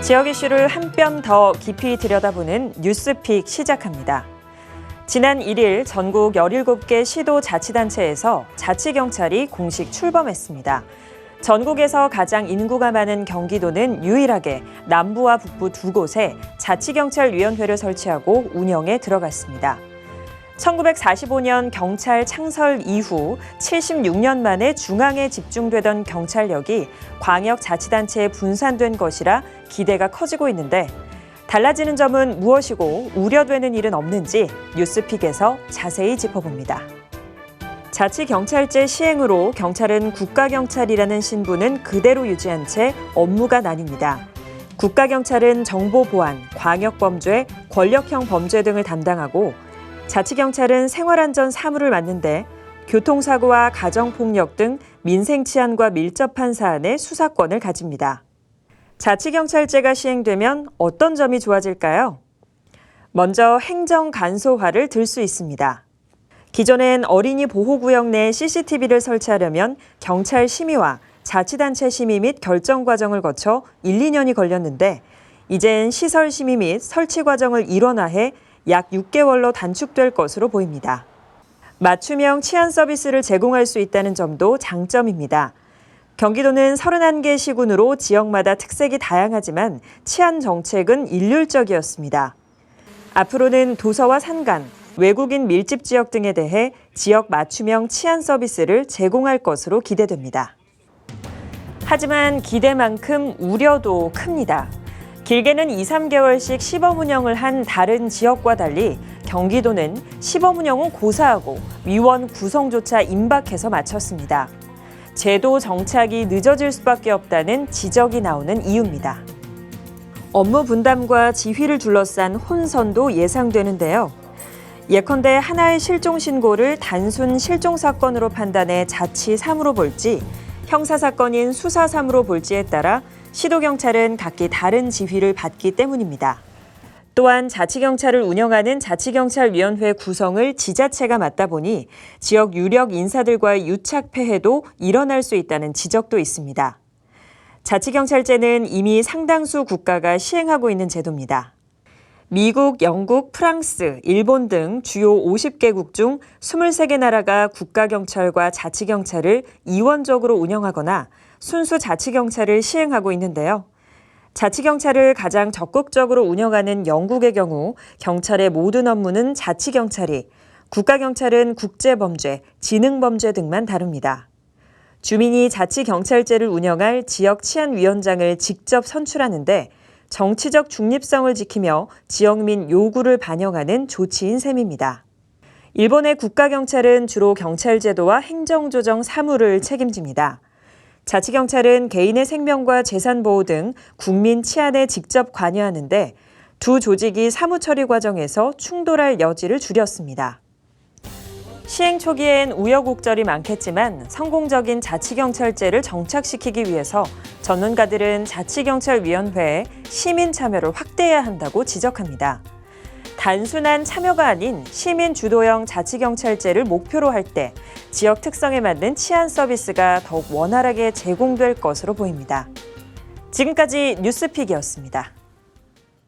지역 이슈를 한 뼘 더 깊이 들여다보는 뉴스픽 시작합니다. 지난 1일 전국 17개 시도 자치단체에서 자치경찰이 공식 출범했습니다. 전국에서 가장 인구가 많은 경기도는 유일하게 남부와 북부 두 곳에 자치경찰위원회를 설치하고 운영에 들어갔습니다. 1945년 경찰 창설 이후 76년 만에 중앙에 집중되던 경찰력이 광역자치단체에 분산된 것이라 기대가 커지고 있는데 달라지는 점은 무엇이고 우려되는 일은 없는지 뉴스픽에서 자세히 짚어봅니다. 자치경찰제 시행으로 경찰은 국가경찰이라는 신분은 그대로 유지한 채 업무가 나뉩니다. 국가경찰은 정보보안, 광역범죄, 권력형 범죄 등을 담당하고 자치경찰은 생활안전 사무를 맡는데 교통사고와 가정폭력 등 민생 치안과 밀접한 사안의 수사권을 가집니다. 자치경찰제가 시행되면 어떤 점이 좋아질까요? 먼저 행정 간소화를 들 수 있습니다. 기존엔 어린이 보호구역 내 CCTV를 설치하려면 경찰 심의와 자치단체 심의 및 결정 과정을 거쳐 1, 2년이 걸렸는데 이젠 시설 심의 및 설치 과정을 일원화해 약 6개월로 단축될 것으로 보입니다. 맞춤형 치안 서비스를 제공할 수 있다는 점도 장점입니다. 경기도는 31개 시군으로 지역마다 특색이 다양하지만 치안 정책은 일률적이었습니다. 앞으로는 도서와 산간, 외국인 밀집 지역 등에 대해 지역 맞춤형 치안 서비스를 제공할 것으로 기대됩니다. 하지만 기대만큼 우려도 큽니다. 길게는 2, 3개월씩 시범 운영을 한 다른 지역과 달리 경기도는 시범 운영은 고사하고 위원 구성조차 임박해서 마쳤습니다. 제도 정착이 늦어질 수밖에 없다는 지적이 나오는 이유입니다. 업무 분담과 지휘를 둘러싼 혼선도 예상되는데요. 예컨대 하나의 실종 신고를 단순 실종 사건으로 판단해 자치 사무로 볼지 형사 사건인 수사 사무로 볼지에 따라 시도경찰은 각기 다른 지휘를 받기 때문입니다. 또한 자치경찰을 운영하는 자치경찰위원회 구성을 지자체가 맡다 보니 지역 유력 인사들과의 유착 폐해도 일어날 수 있다는 지적도 있습니다. 자치경찰제는 이미 상당수 국가가 시행하고 있는 제도입니다. 미국, 영국, 프랑스, 일본 등 주요 50개국 중 23개 나라가 국가경찰과 자치경찰을 이원적으로 운영하거나 순수 자치경찰을 시행하고 있는데요. 자치경찰을 가장 적극적으로 운영하는 영국의 경우 경찰의 모든 업무는 자치경찰이, 국가경찰은 국제범죄, 지능범죄 등만 다룹니다. 주민이 자치경찰제를 운영할 지역 치안위원장을 직접 선출하는데 정치적 중립성을 지키며 지역민 요구를 반영하는 조치인 셈입니다. 일본의 국가경찰은 주로 경찰제도와 행정조정 사무를 책임집니다. 자치경찰은 개인의 생명과 재산 보호 등 국민 치안에 직접 관여하는데 두 조직이 사무 처리 과정에서 충돌할 여지를 줄였습니다. 시행 초기엔 우여곡절이 많겠지만 성공적인 자치경찰제를 정착시키기 위해서 전문가들은 자치경찰위원회에 시민 참여를 확대해야 한다고 지적합니다. 단순한 참여가 아닌 시민 주도형 자치경찰제를 목표로 할 때 지역 특성에 맞는 치안 서비스가 더욱 원활하게 제공될 것으로 보입니다. 지금까지 뉴스픽이었습니다.